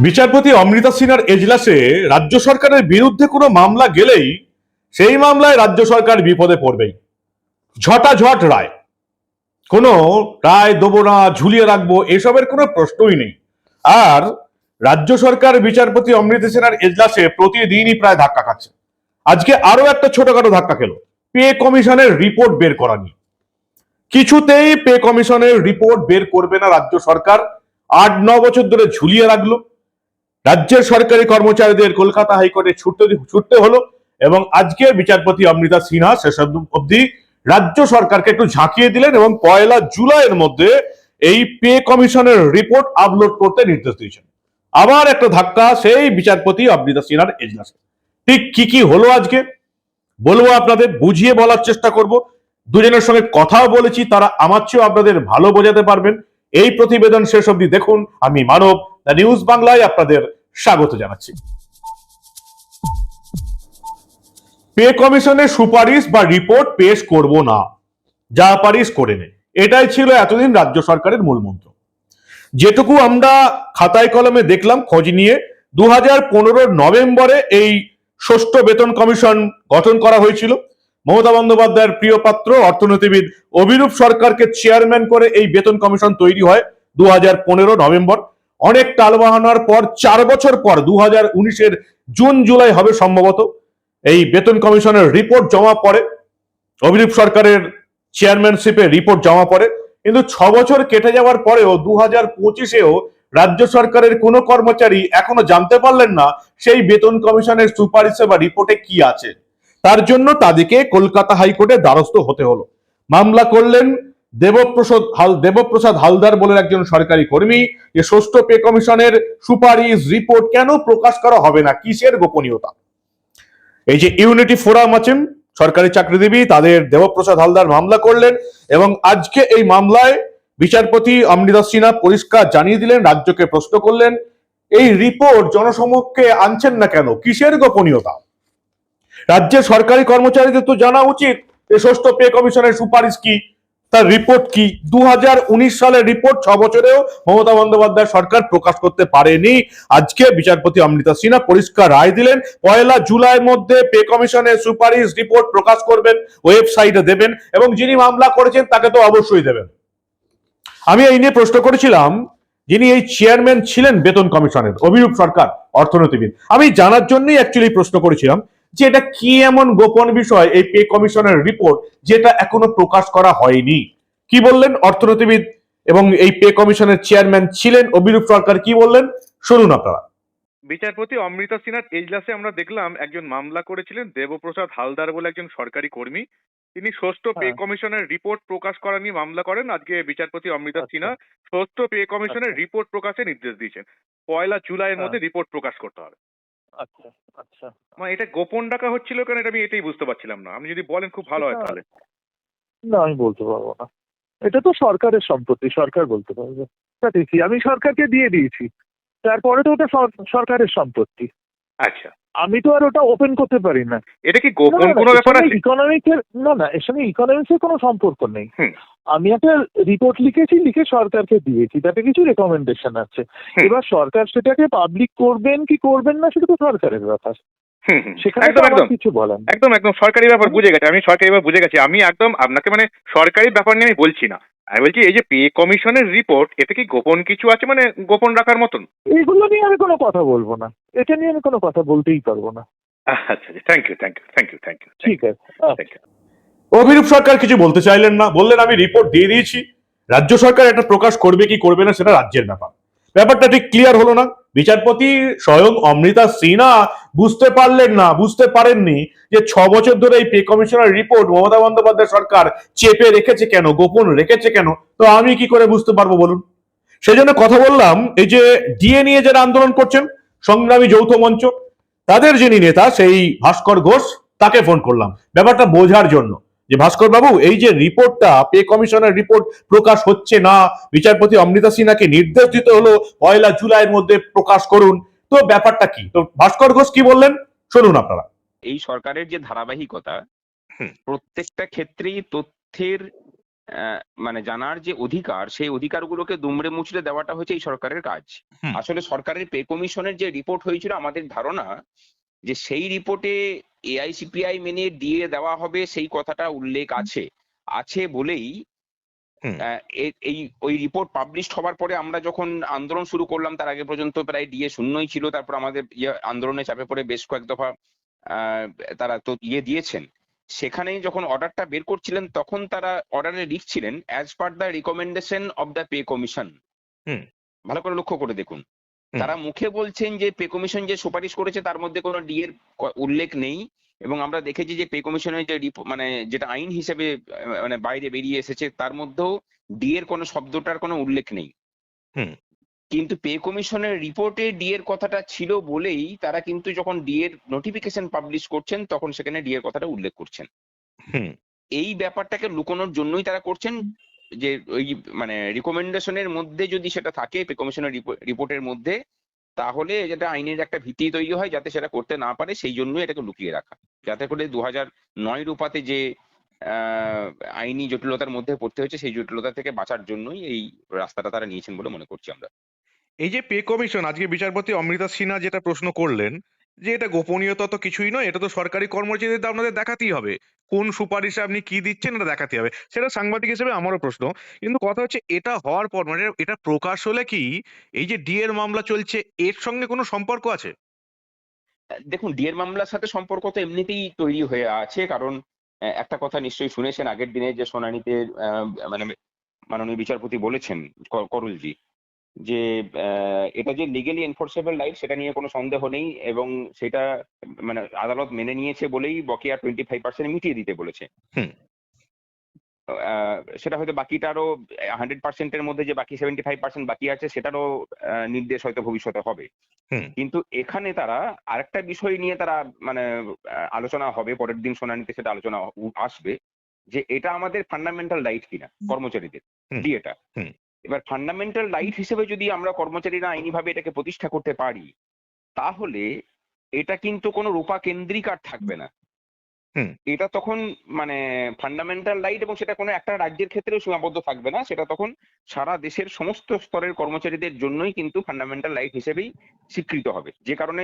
বিচারপতি অমৃতা সিনহার এজলাসে রাজ্য সরকারের বিরুদ্ধে কোনো মামলা গেলেই সেই মামলায় রাজ্য সরকার বিপদে পড়বেই। ঝটাঝট রায়। কোনো রায় দেবো না, ঝুলিয়ে রাখব, এসবের কোনো প্রশ্নই নেই। আর রাজ্য সরকার বিচারপতি অমৃতা সিনহার এজলাসে প্রতিদিনই প্রায় ধাক্কা খাচ্ছে। আজকে আরও একটা ছোটখাটো ধাক্কা খেলো। পে কমিশনের রিপোর্ট বের করা নিয়ে। কিছুতেই পে কমিশনের রিপোর্ট বের করবে না রাজ্য সরকার। আট, ন বছর ধরে ঝুলিয়ে রাখল। রাজ্যের সরকারি কর্মচারীদের কলকাতা হাইকোর্টে ছুটতে ছুটতে হলো এবং আজকে বিচারপতি অমৃতা সিনহা শেষ অবধি রাজ্য সরকারকে একটু ঝাঁকিয়ে দিলেন এবং পয়লা জুলাইয়ের মধ্যে এই পে কমিশনের রিপোর্ট আপলোড করতে নির্দেশ দিয়েছেন। আবার একটা ধাক্কা সেই বিচারপতি অমৃতা সিনহার এজলাসে। ঠিক কি কি হলো আজকে? বলব আপনাদের, বুঝিয়ে বলার চেষ্টা করব। দুজনের সঙ্গে কথাও বলেছি, তারা আমার চেয়েও আপনাদের ভালো বোঝাতে পারবেন। এই প্রতিবেদন শেষ অবধি দেখুন। আমি মানব দ্য নিউজ বাংলায় আপনাদের স্বাগত জানাচ্ছি। পে কমিশনের সুপারিশ বা রিপোর্ট পেশ করব না। যা পারিস করে নে। এটাই ছিল এতদিন রাজ্য সরকারের মূল মন্ত্র। যেটুকু আমরা খাতায় কলমে দেখলাম, খোঁজ নিয়ে দু হাজার পনেরো নভেম্বরে এই ষষ্ঠ বেতন কমিশন গঠন করা হয়েছিল। মমতা বন্দ্যোপাধ্যায়ের প্রিয় পাত্র, অর্থনীতিবিদ অভিরূপ সরকারকে চেয়ারম্যান করে এই বেতন কমিশন তৈরি হয় দু হাজার পনেরো নভেম্বর। অনেক টালবাহানার পর চার বছর পর দু হাজার উনিশের জুন, জুলাই হবে সম্ভবত। এই বেতন কমিশনের রিপোর্ট জমা পড়ে। অভিরূপ সরকারের চেয়ারম্যানশিপে রিপোর্ট জমা পড়ে। কিন্তু ছ বছর কেটে যাওয়ার পরেও দু হাজার পঁচিশেও রাজ্য সরকারের কোনো কর্মচারী এখনও জানতে পারলেন না সেই বেতন কমিশনের সুপারিশে বা রিপোর্টে কি আছে। তার জন্য তাদেরকে কলকাতা হাইকোর্টে দ্বারস্থ হতে হলো। মামলা করলেন দেবপ্রসাদ হাল, দেবপ্রসাদ হালদার বলে একজন সরকারি কর্মী, যে ষষ্ঠ পে কমিশনের সুপারিশ রিপোর্ট কেন প্রকাশ করা হবে না? কিসের গোপনীয়তা? এই যে ইউনিটি ফোরাম আছেন, সরকারি চাকরিজীবী, তাদের দেবপ্রসাদ হালদার মামলা করলেন এবং আজকে এই মামলায় বিচারপতি অমৃতা সিনহা পরিষ্কার জানিয়ে দিলেন, রাজ্যকে প্রশ্ন করলেন, এই রিপোর্ট জনসমক্ষে আনছেন না কেন? কিসের গোপনীয়তা? রাজ্যের সরকারি কর্মচারীদের তো জানা উচিত ষষ্ঠ পে কমিশনের সুপারিশ কি? তার রিপোর্ট কি? দু হাজার উনিশ সালের রিপোর্ট ছ বছরেও মমতা বন্দ্যোপাধ্যায় সরকার প্রকাশ করতে পারেনি। আজকে বিচারপতি অমৃতা সিনহা পরিষ্কার রায় দিলেন, পয়লা জুলাইয়ের মধ্যে পে কমিশনের সুপারিশ রিপোর্ট প্রকাশ করবেন ওয়েবসাইটে দেবেন এবং যিনি মামলা করেছেন তাকে তো অবশ্যই দেবেন। আমি এই নিয়ে প্রশ্ন করেছিলাম, যিনি এই চেয়ারম্যান ছিলেন বেতন কমিশনের, অভিরূপ সরকার, অর্থনীতিবিদ। আমি জানার জন্যই অ্যাকচুয়ালি প্রশ্ন করেছিলাম যে এটা কি এমন গোপন বিষয় এই পে কমিশনের রিপোর্ট যেটা এখনও প্রকাশ করা হয়নি কি বললেন অর্থনীতিবিদ এবং এই পে কমিশনের চেয়ারম্যান ছিলেন অভিরূপ সরকার কি বললেন শুনুন আপনারা বিচারপতি অমৃতা সিনহার এজলাসে আমরা দেখলাম একজন মামলা করেছিলেন দেবপ্রসাদ হালদার বলে একজন সরকারি কর্মী তিনি ষষ্ঠ পে। কমিশনের রিপোর্ট প্রকাশ করা নিয়ে মামলা করেন আজকে বিচারপতি অমৃতা আচ্ছা। সিনহা ষষ্ঠ পে কমিশনের। রিপোর্ট প্রকাশে নির্দেশ দিয়েছেন পয়লা জুলাইয়ের হ্যাঁ। মধ্যে রিপোর্ট প্রকাশ করতে হবে আচ্ছা আচ্ছা। মানে এটা গোপন ডাকা হচ্ছিল কেন এটা আমি এটাই বুঝতে পারছিলাম না। আপনি যদি বলেন খুব ভালো হয় তাহলে। না আমি বলতে পারব না। এটা তো সরকারের সম্পত্তি সরকার বলতে পারবে। আমি সরকারকে দিয়ে দিয়েছি। তারপরে তো ওটা সরকারের সম্পত্তি। আচ্ছা। আমি তো আর ওটা ওপেন করতে পারি না। এটা কি গোপন কোনো ব্যাপার আছে? ইকোনমিক্সের না না এর সঙ্গে ইকোনমিক্সের কোনো সম্পর্ক নেই। আমি একটা রিপোর্ট লিখেছি লিখে সরকারকে দিয়েছি তাতে কিছু রেকমেন্ডেশন আছে। এবার সরকার সেটাকে পাবলিক করবেন কি করবেন না সেটা তো সরকারের ব্যাপার। একদম একদম। কিছু একদম একদম সরকারি ব্যাপার বুঝে গেছে আমি সরকারি ব্যাপার বুঝে গেছি। আমি একদম আপনাকে মানে সরকারি ব্যাপার নিয়ে আমি বলছি না। আমি বলছি এই যে পে কমিশনের রিপোর্ট এতে কি গোপন কিছু আছে? মানে গোপন রাখার মতন? এইগুলো নিয়ে আমি কোনো কথা বলব না। এটা নিয়ে আমি কোনো কথা বলতেই পারব না। আচ্ছা আচ্ছা thank you thank you thank you thank you ঠিক আছে আচ্ছা। থ্যাংক ইউ অভিরূপ সরকার কিছু বলতে চাইলেন না। বললেন আমি রিপোর্ট দিয়ে দিয়েছি। রাজ্য সরকার এটা প্রকাশ করবে কি করবে না সেটা রাজ্যের ব্যাপার। ব্যাপারটা ঠিক ক্লিয়ার হলো না। বিচারপতি স্বয়ং অমৃতা সিনহা বুঝতে পারলেন না, বুঝতে পারেননি যে ছ বছর ধরে এই পে কমিশনের রিপোর্ট মমতা বন্দ্যোপাধ্যায় সরকার চেপে রেখেছে কেন, গোপন রেখেছে কেন? তো আমি কি করে বুঝতে পারব বলুন? সেই জন্য কথা বললাম, এই যে ডিএ নিয়ে যারা আন্দোলন করছেন, সংগ্রামী যৌথ মঞ্চ, তাদের যিনি নেতা, সেই ভাস্কর ঘোষ, তাকে ফোন করলাম। ব্যাপারটা বোঝার জন্য। যে ভাস্কর বাবু এই যে রিপোর্টটা পে কমিশনের রিপোর্ট প্রকাশ হচ্ছে না বিচারপতি অমৃতা সিনহাকে নির্দেশ দিতে হলো পয়লা জুলাইয়ের মধ্যে প্রকাশ করুন। তো ব্যাপারটা কি? তো ভাস্কর ঘোষ কি বললেন? শুনুন আপনারা। এই সরকারের যে ধারাবাহিকতা প্রত্যেকটা ক্ষেত্রেই তথ্যের মানে জানার যে অধিকার সেই অধিকারগুলোকে দুমড়ে মুচড়ে দেওয়াটা হচ্ছে এই সরকারের কাজ। আসলে সরকারের পে কমিশনের যে রিপোর্ট হয়েছিল আমাদের ধারণা যে সেই রিপোর্টে এআইসিপিআই মেনে দিয়ে দেওয়া হবে সেই কথাটা উল্লেখ আছে। আছে বলেই এই ওই রিপোর্ট পাবলিশ হওয়ার পরে আমরা যখন আন্দোলন শুরু করলাম তার আগে পর্যন্ত প্রায় ডিএ শূন্যই ছিল তারপর আমাদের ইয়ে আন্দোলনে চাপে পড়ে বেশ কয়েক দফা আহ, তারা তো ইয়ে দিয়েছেন। সেখানে যখন অর্ডারটা বের করছিলেন তখন তারা অর্ডারে লিখছিলেন as per the recommendation of the pay commission hmm. ভালো করে লক্ষ্য করে দেখুন। তারা মুখে বলছেন যে পে কমিশন যে সুপারিশ করেছে তার মধ্যে কোনো ডি এর উল্লেখ নেই এবং আমরা দেখেছি যে পে কমিশনের যে মানে যেটা আইন হিসেবে মানে বাইরে বেরিয়ে এসেছে তার মধ্যেও ডি এর কোনো শব্দটার কোনো উল্লেখ নেই। কিন্তু পে কমিশনের রিপোর্টে ডি এর কথাটা ছিল বলেই তারা কিন্তু যখন ডি এর নোটিফিকেশন পাবলিশ করছেন তখন সেখানে ডি এর কথাটা উল্লেখ করছেন। এই ব্যাপারটাকে লুকোনোর জন্যই তারা করছেন। যে ওই মানে রিকমেন্ডেশনের মধ্যে যদি সেটা থাকে কমিশনের রিপোর্টের মধ্যে, তাহলে যেটা আইনের একটা ভিত্তি তৈরি হয় যাতে সেটা করতে না পারে, সেই জন্যই এটাকে লুকিয়ে রাখা। যাতে করে দু হাজার নয় রূপাতে যে আইনি জটিলতার মধ্যে পড়তে হয়েছে, সেই জটিলতা থেকে বাঁচার জন্যই এই রাস্তাটা তারা নিয়েছেন বলে মনে করছি আমরা। এই যে পে কমিশন, আজকে বিচারপতি অমৃতা সিনহা যেটা প্রশ্ন করলেন যে এটা গোপনীয়তা তো কিছুই নয়, এটা তো সরকারি কর্মচারীদের আপনাদের দেখাতেই হবে। কোন সুপারিশে আপনি কি দিচ্ছেন এটা দেখাতে হবে। সেটা সাংবাদিক হিসেবে আমারও প্রশ্ন। কিন্তু কথা হচ্ছে এটা হওয়ার পর মানে এটা প্রকাশ হলে কি এই যে ডি এর মামলা চলছে, এর সঙ্গে কোনো সম্পর্ক আছে? দেখুন ডিএর মামলার সাথে সম্পর্ক তো এমনিতেই তৈরি হয়ে আছে। কারণ একটা কথা নিশ্চয়ই শুনেছেন আগের দিনে যে শুনানিতে মানে মাননীয় বিচারপতি বলেছেন করুলজি। যে এটা যে লিগেলি এনফোর্সেবল রাইট সেটা নিয়ে কোনো সন্দেহ নেই এবং সেটা মানে আদালত মেনে নিয়েছে বলেই বকেয়া টোয়েন্টি ফাইভ পার্সেন্ট মিটিয়ে দিতে বলেছে। সেটা হয়তো বাকিটারও হান্ড্রেড পার্সেন্টের মধ্যে যে বাকি সেভেন্টি ফাইভ পার্সেন্ট বাকি আছে সেটারও নির্দেশ হয়তো ভবিষ্যতে হবে। কিন্তু এখানে তারা আরেকটা বিষয় নিয়ে তারা মানে আলোচনা হবে পরের দিন শুনানিতে সেটা আলোচনা আসবে যে এটা আমাদের ফান্ডামেন্টাল রাইট কিনা কর্মচারীদের হুম। এবার ফান্ডামেন্টাল রাইট হিসেবে যদি আমরা কর্মচারীরা আইনিভাবে এটাকে প্রতিষ্ঠা করতে পারি তাহলে এটা কিন্তু কোনো রূপা কেন্দ্রিক আর থাকবে না। এটা তখন মানে ফান্ডামেন্টাল রাইট এবং সেটা কোনো একটা রাজ্যের ক্ষেত্রেও সীমাবদ্ধ থাকবে না সেটা তখন সারা দেশের সমস্ত স্তরের কর্মচারীদের জন্যই কিন্তু ফান্ডামেন্টাল রাইট হিসেবেই স্বীকৃত হবে। যে কারণে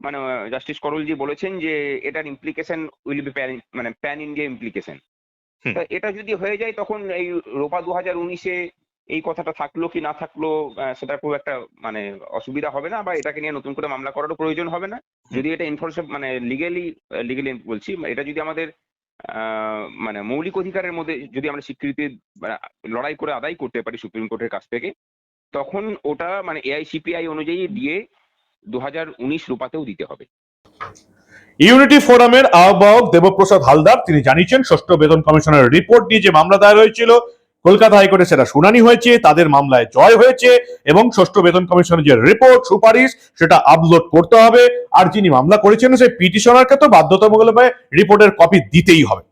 মানে জাস্টিস করলজি বলেছেন যে এটার ইমপ্লিকেশন উইল বি প্যান মানে প্যান ইন্ডিয়া ইমপ্লিকেশন তা এটা যদি হয়ে যায় তখন এই রোপা দু হাজার উনিশে এই কথাটা থাকল কি না থাকল আহ, সেটা খুব একটা মানে অসুবিধা হবে না বা এটাকে নিয়ে নতুন করে মামলা করারও প্রয়োজন হবে না। যদি এটা এনফোর্স মানে লিগেলি লিগেলি বলছি এটা যদি আমাদের আহ, মানে মৌলিক অধিকারের মধ্যে যদি আমরা স্বীকৃতি মানে লড়াই করে আদায় করতে পারি সুপ্রিম কোর্টের কাছ থেকে তখন ওটা মানে এআইসিপিআই অনুযায়ী দিয়ে দু হাজার উনিশ রূপাতেও দিতে হবে। ইউনিটি ফোরামের আহ্বায়ক দেবপ্রসাদ হালদার তিনি জানিয়েছেন ষষ্ঠ বেতন কমিশনের রিপোর্ট নিয়ে যে মামলা দায়ের হয়েছিল কলকাতা হাইকোর্টে সেটা শুনানি হয়েছে, তাদের মামলায় জয় হয়েছে এবং ষষ্ঠ বেতন কমিশনের যে রিপোর্ট সুপারিশ, সেটা আপলোড করতে হবে। আর যিনি মামলা করেছেন, সেই পিটিশনারকে তো বাধ্যতামূলক রিপোর্টের কপি দিতেই হবে।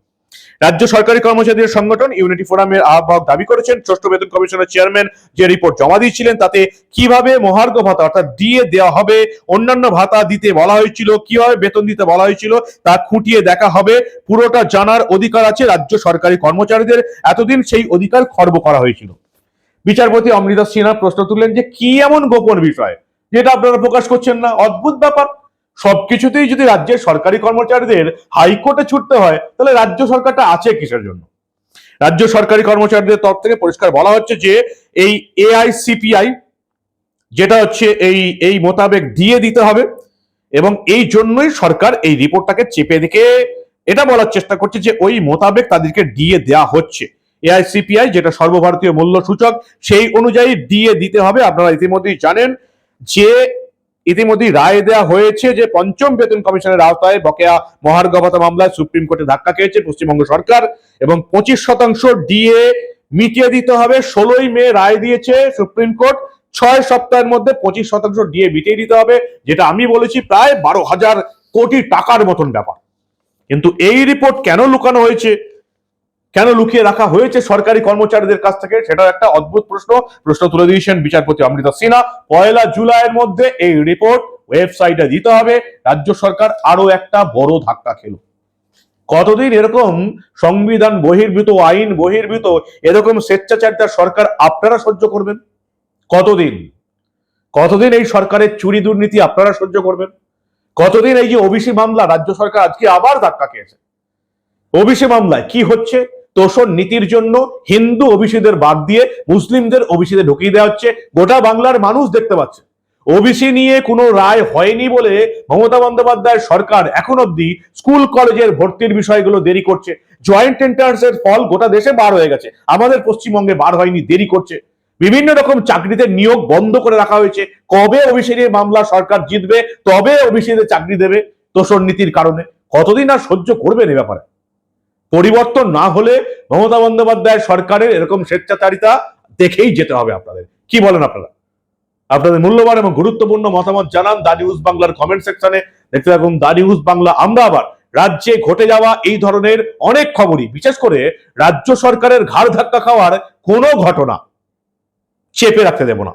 রাজ্য সরকারি কর্মচারীদের সংগঠন ইউনিটি ফোরামের আহ্বায়ক দাবি করেছেন, ষষ্ঠ বেতন কমিশনের চেয়ারম্যান যে রিপোর্ট জমা দিয়েছিলেন তাতে কীভাবে মহার্ঘ ভাতা অর্থাৎ দিয়ে দেওয়া হবে, অন্যান্য ভাতা দিতে বলা হয়েছিল, কীভাবে বেতন দিতে বলা হয়েছিল তা খুঁটিয়ে দেখা হবে, পুরোটা জানার অধিকার আছে রাজ্য সরকারি কর্মচারীদের, এতদিন সেই অধিকার খর্ব করা হয়েছিল। বিচারপতি অমৃতা সিনহা প্রশ্ন তুললেন যে কি এমন গোপন বিষয়, যেটা আপনারা প্রকাশ করছেন না, অদ্ভুত ব্যাপার। সবকিছুতেই যদি রাজ্যের সরকারি কর্মচারীদের হাইকোর্টে ছুটতে হয়, তাহলে রাজ্য সরকারটা আছে কিসের জন্য? রাজ্য সরকারি কর্মচারীদের তরফ থেকে পরিষ্কার বলা হচ্ছে যে, এই এআইসিপিআই, যেটা হচ্ছে এই এই মোতাবেক দিয়ে দিতে হবে, এবং এই জন্যই সরকার এই রিপোর্টটাকে চেপে দেখে এটা বলার চেষ্টা করছে যে, ওই মোতাবেক তাদেরকে দিয়ে দেওয়া হচ্ছে। এআইসিপিআই, যেটা সর্বভারতীয় মূল্য সূচক সেই অনুযায়ী দিয়ে দিতে হবে। আপনারা ইতিমধ্যেই জানেন যে ইতিমধ্যেই রায় দেওয়া হয়েছে যে পঞ্চম বেতন কমিশনের আওতায় বকেয়া মহার্ঘ ভাতা মামলায় সুপ্রিম কোর্টে ধাক্কা খেয়েছে পশ্চিমবঙ্গ সরকার এবং পঁচিশ শতাংশ ডিএ মিটিয়ে দিতে হবে। ষোলোই মে রায় দিয়েছে সুপ্রিম কোর্ট। ছয় সপ্তাহের মধ্যে পঁচিশ শতাংশ ডিএ মিটিয়ে দিতে হবে, যেটা আমি বলেছি প্রায় বারো হাজার কোটি টাকার মতন ব্যাপার। কিন্তু এই রিপোর্ট কেন লুকানো হয়েছে? কেন লুকিয়ে রাখা হয়েছে সরকারি কর্মচারীদের কাছ থেকে? সেটাও একটা অদ্ভুত প্রশ্ন। প্রশ্ন তুলে দিয়েছেন বিচারপতি অমৃতা সিনহা। পয়লা জুলাইয়ের মধ্যে এই রিপোর্ট ওয়েবসাইটে দিতে হবে। রাজ্য সরকার আরও একটা বড় ধাক্কা খেল। কতদিন এরকম সংবিধান বহির্ভূত, আইন বহির্ভূত, এরকম স্বেচ্ছাচারিতার সরকার আপনারা সহ্য করবেন? কতদিন? কতদিন এই সরকারের চুরি দুর্নীতি আপনারা সহ্য করবেন? কতদিন এই যে ওবিসি মামলা, রাজ্য সরকার আজকে আবার ধাক্কা খেয়েছে? ওবিসি মামলায় কি হচ্ছে? তোষণ নীতির জন্য হিন্দু ওবিসিদের বাদ দিয়ে মুসলিমদের ওবিসিদের ঢুকিয়ে দেওয়া হচ্ছে। গোটা বাংলার মানুষ দেখতে পাচ্ছে। ওবিসি নিয়ে কোনো রায় হয়নি বলে মমতা বন্দ্যোপাধ্যায়ের সরকার এখন অবধি স্কুল, কলেজের ভর্তির বিষয়গুলো দেরি করছে। জয়েন্ট এন্ট্রান্স এর ফল গোটা দেশে বার হয়ে গেছে। আমাদের পশ্চিমবঙ্গে বার হয়নি, দেরি করছে। বিভিন্ন রকম চাকরিতে নিয়োগ বন্ধ করে রাখা হয়েছে। কবে ওবিসি নিয়ে মামলা সরকার জিতবে, তবে ওবিসিদের চাকরি দেবে তোষণ নীতির কারণে? কতদিন আর সহ্য করবেন এ ব্যাপারে? পরিবর্তন না হলে মমতা বন্দ্যোপাধ্যায়ের সরকারের এরকম স্বেচ্ছাচারিতা দেখেই যেতে হবে আপনাদের। কি বলেন আপনারা? আপনাদের মূল্যবান এবং গুরুত্বপূর্ণ মতামত জানান দা নিউজ বাংলার কমেন্ট সেকশনে দেখতে থাকুন দা নিউজ বাংলা। আমরা আবার রাজ্যে ঘটে যাওয়া এই ধরনের অনেক খবরই, বিশেষ করে রাজ্য সরকারের ঘাড় ধাক্কা খাওয়ার কোনো ঘটনা চেপে রাখতে দেব না।